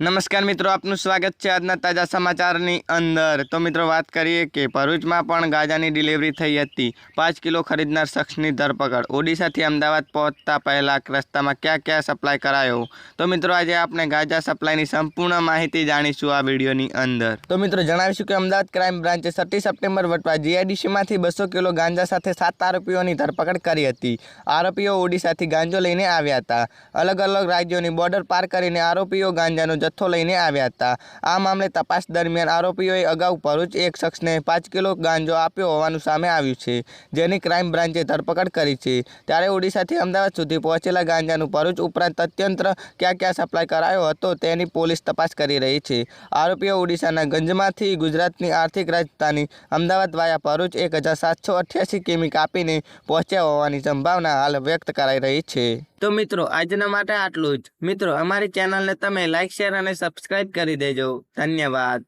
નમસ્કાર મિત્રો, આપનું સ્વાગત છે આજના તાજા સમાચારની અંદર. તો મિત્રો, વાત કરીએ કે ભરૂચમાં પણ ગાંજાની ડિલિવરી થઈ હતી. પાંચ કિલો ખરીદનાર શખ્સની ધરપકડ. ઓડિશાથી અમદાવાદ પહોંચતા પહેલાં રસ્તામાં ક્યાં ક્યાં સપ્લાય કરાયો? તો મિત્રો, આજે આપણે ગાંજા સપ્લાયની સંપૂર્ણ માહિતી જાણીશું આ વિડીયોની અંદર. તો મિત્રો, જણાવીશું કે અમદાવાદ ક્રાઇમ બ્રાન્ચે છઠ્ઠી સપ્ટેમ્બર વટવા જીઆઈડીસીમાંથી બસો કિલો ગાંજા સાથે સાત આરોપીઓની ધરપકડ કરી હતી. આરોપીઓ ઓડિશાથી ગાંજો લઈને આવ્યા હતા. અલગ અલગ રાજ્યોની બોર્ડર પાર કરીને આરોપીઓ ગાંજાનો જથ્થો લઈને આવ્યા હતા. આ મામલે તપાસ દરમિયાન આરોપીઓએ અગાઉ ભરૂચ એક શખ્સને પાંચ કિલો ગાંજો આપ્યો હોવાનું સામે આવ્યું છે, જેની ક્રાઇમ બ્રાન્ચે ધરપકડ કરી છે. ત્યારે ઓડિશાથી અમદાવાદ સુધી પહોંચેલા ગાંજાનું ભરૂચ ઉપરાંત તત્યંત્ર ક્યાં ક્યાં સપ્લાય કરાયો હતો તેની પોલીસ તપાસ કરી રહી છે. આરોપીઓ ઓડિશાના ગંજમાંથી ગુજરાતની આર્થિક રાજધાની અમદાવાદ વાયા ભરૂચ એક હજાર સાતસો અઠ્યાસી કિમી કાપીને પહોંચ્યા હોવાની સંભાવના હાલ વ્યક્ત કરાઈ રહી છે. તો મિત્રો, આજના માટે આટલું જ. મિત્રો, અમારી ચેનલને તમે લાઇક શેર અને સબસ્ક્રાઇબ કરી દેજો. ધન્યવાદ.